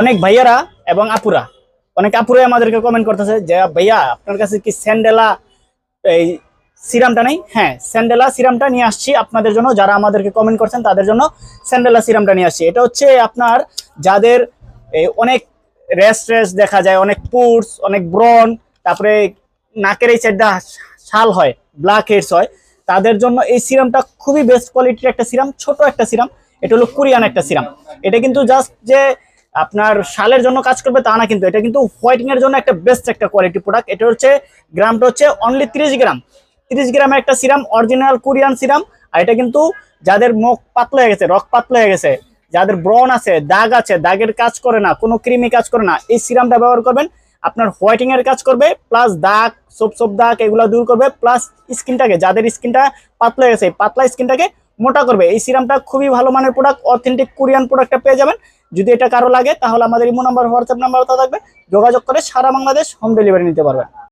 অনেক ভাইয়ারা এবং আপুরা। অনেক আপুরাই আমাদেরকে কমেন্ট করতেছে যে, ভাইয়া, আপনার কাছে কি স্যান্ডেলা এই সিরামটা নেই? হ্যাঁ স্যান্ডেলা সিরামটা নিয়ে আসছি আপনাদের জন্য। যারা আমাদেরকে কমেন্ট করছেন তাদের জন্য স্যান্ডেলা সিরামটা নিয়ে আসছি। এটা হচ্ছে আপনার যাদের অনেক রেস রেস দেখা যায়, অনেক পুরস, অনেক ব্রন তারপরে নাকের এই সাইডটা শাল হয় ব্ল্যাক হেডস হয়, তাদের জন্য এই সিরামটা খুবই বেস্ট কোয়ালিটির একটা সিরাম, ছোট একটা সিরাম। এটা হলো কোরিয়ান একটা সিরাম। এটা কিন্তু জাস্ট যে আপনার শালের জন্য কাজ করবে তা না কিন্তু, এটা কিন্তু হোয়াইটিং এর জন্য একটা বেস্ট একটা কোয়ালিটি প্রোডাক্ট এটা হচ্ছে, গ্রামটা হচ্ছে অনলি তিরিশ গ্রাম। তিরিশ গ্রামের একটা সিরাম অরিজিনাল কোরিয়ান সিরাম আর এটা কিন্তু যাদের মুখ পাতলা হয়ে গেছে, রক পাতলা হয়ে গেছে, যাদের ব্রন আছে, দাগ আছে, দাগের কাজ করে না, কোনো ক্রিমি কাজ করে না, এই সিরামটা ব্যবহার করবেন। আপনার হোয়াইটিং এর কাজ করবে প্লাস দাগ সোপ সোপ দাগ, এগুলো দূর করবে প্লাস স্কিনটাকে যাদের স্কিনটা পাতলা হয়ে গেছে পাতলা স্কিনটাকে মোটা করবে। এই সিরামটা খুবই ভালো মানের প্রোডাক্ট অথেন্টিক কোরিয়ান প্রোডাক্টটা পেয়ে যাবেন। যদি এটা কারও লাগে, তাহলে আমাদের ইমো নাম্বার হোয়াটসঅ্যাপ নাম্বার থাকবে। যোগাযোগ করে সারা বাংলাদেশ হোম ডেলিভারি নিতে পারবেন।